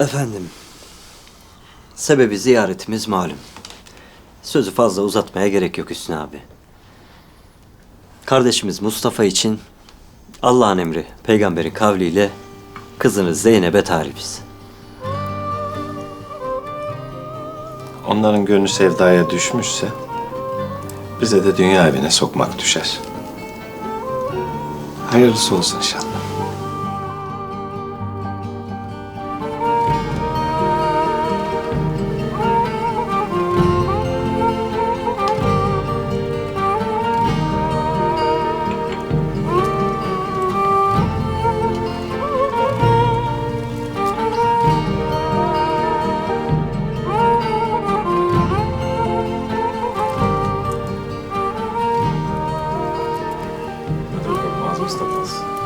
Efendim, sebebi ziyaretimiz malum. Sözü fazla uzatmaya gerek yok Hüsnü abi. Kardeşimiz Mustafa için Allah'ın emri, peygamberin kavliyle kızınız Zeynep'e talibiz. Onların gönlü sevdaya düşmüşse bize de dünya evine sokmak düşer. Hayırlısı olsun inşallah. Mas gostamos.